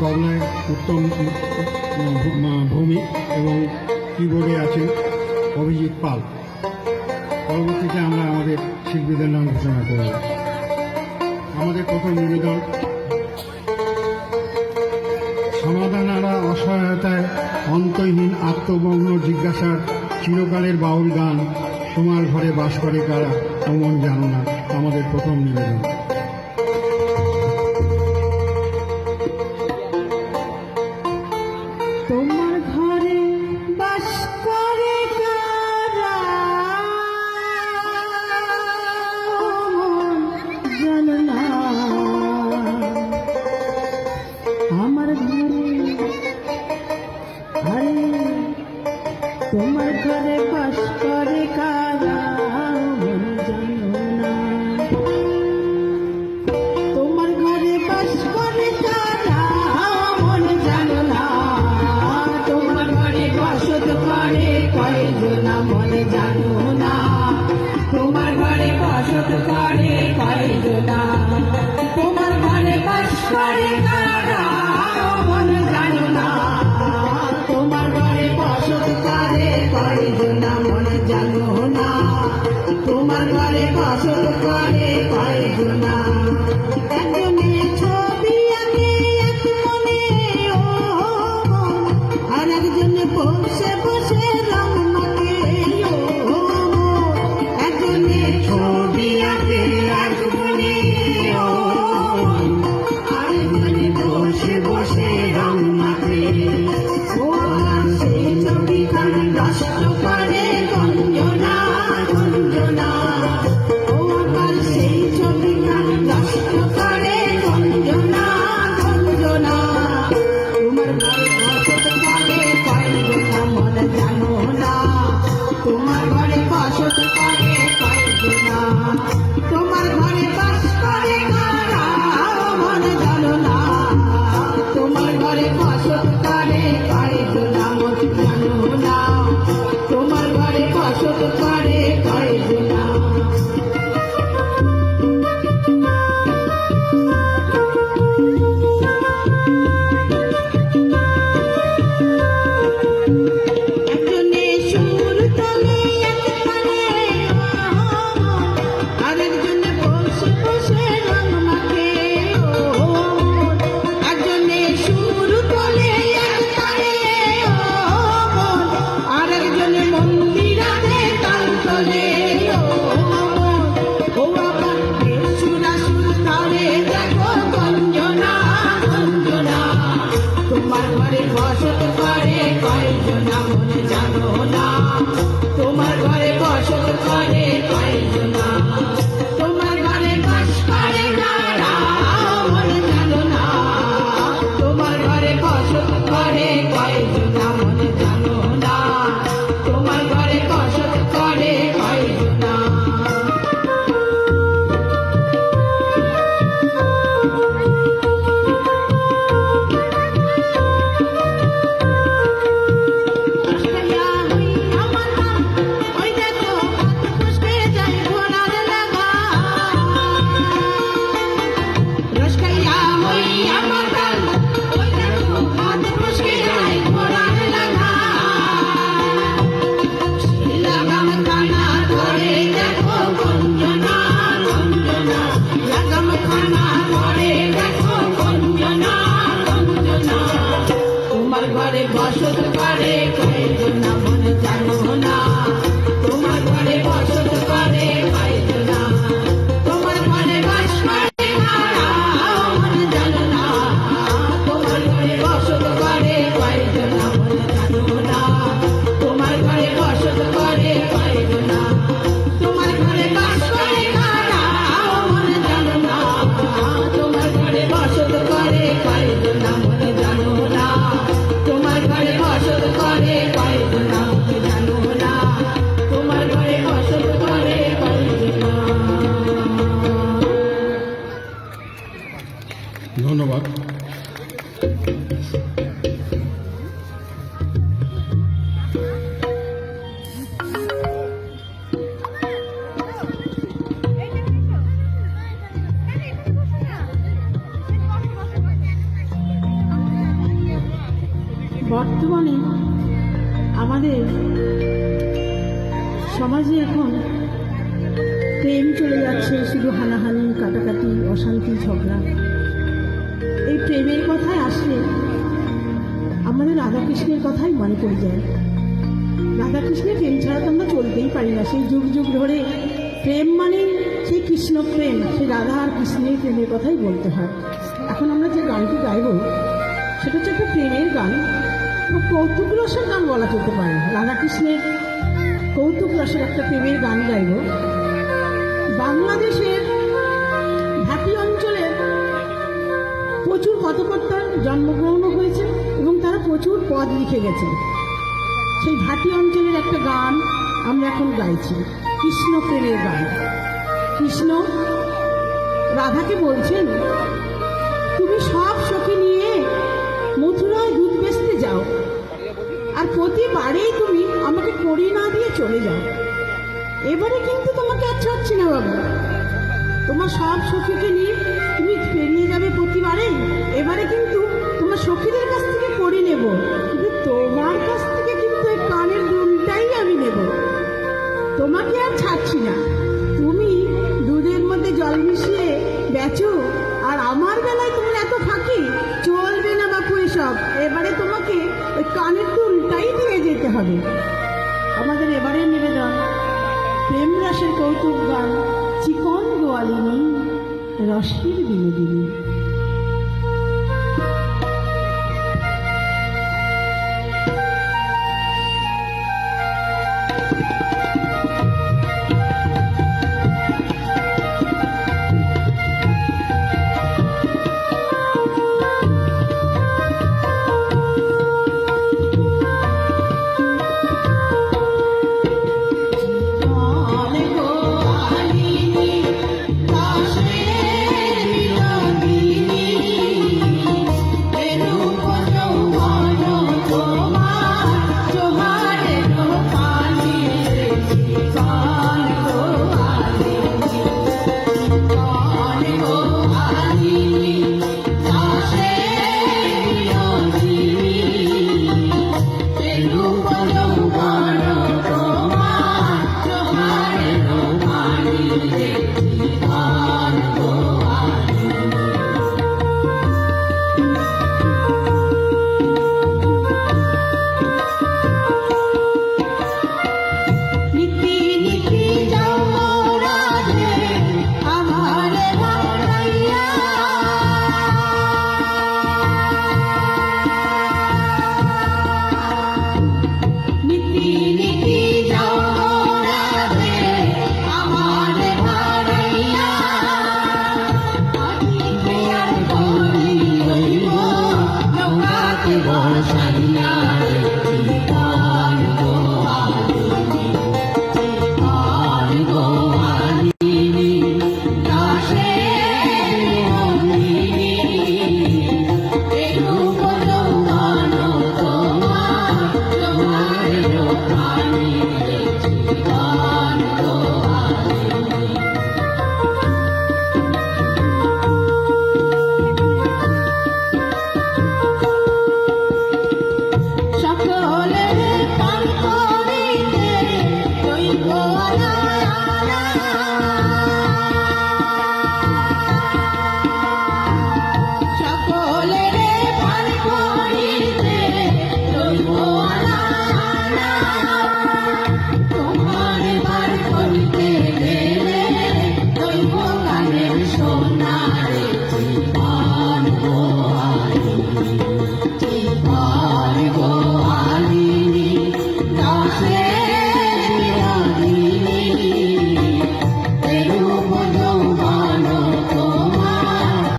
কমলায় উত্তম ভৌমিক এবং কিবোর্ডে আছেন অভিজিৎ পাল। পরবর্তীতে আমরা আমাদের শিল্পীদের নাম ঘোষণা করব। আমাদের প্রথম নিবেদন, সমাধানারা অসহায়তায় অন্তহীন আত্মমগ্ন জিজ্ঞাসার চিরকালের বাউল গান তোমার ঘরে বাস করে কারা অমন জানো না, আমাদের প্রথম নিবেদন। তোমার ঘরে বাস করে কারা মন জানো না তোমার ঘরে বসত করে করে না মন জানো না তোমার ঘরে বসত रे the party. ধন্যবাদ। বর্তমানে আমাদের সমাজে এখন প্রেম চলে যাচ্ছে শুধু হানাহানি কাটাকাটি অশান্তি ঝগড়া। প্রেমের কথায় আসলে আমাদের রাধাকৃষ্ণের কথাই মনে পড়ে যায়। রাধাকৃষ্ণের প্রেম ছাড়া তো আমরা চলতেই পারি না। সেই যুগ যুগ ধরে প্রেম মানে সেই কৃষ্ণ প্রেম সেই রাধা আর কৃষ্ণের প্রেমের কথাই বলতে হয়। এখন আমরা যে গানটি গাইব, সেটা হচ্ছে একটা প্রেমের গান। কৌতুক রসের গান বলা যেতে পারে। রাধাকৃষ্ণের কৌতুক রসের একটা প্রেমের গান গাইব। বাংলাদেশের ঘাটি অঞ্চলের প্রচুর কথকর্তার জন্মগ্রহণ হয়েছে এবং তারা প্রচুর পদ লিখে গেছে। সেই ঘাটি অঞ্চলের একটা গান আমরা এখন গাইছি, কৃষ্ণ প্রেমের গান। কৃষ্ণ রাধাকে বলছেন, তুমি সব সখী নিয়ে মথুরায় দুধ বেচতে যাও। আর প্রতিবারেই তুমি আমাকে করি না দিয়ে চলে যাও। এবারে কিন্তু তোমাকে আর ছাড়ছি না বাবা। তোমার সব সখীকে নিয়ে হবে আমাদের এবারের নিবেদন প্রেম রাসের কৌতুক গান চিকন গোয়ালিনী রসের বিনোদিনী Maria.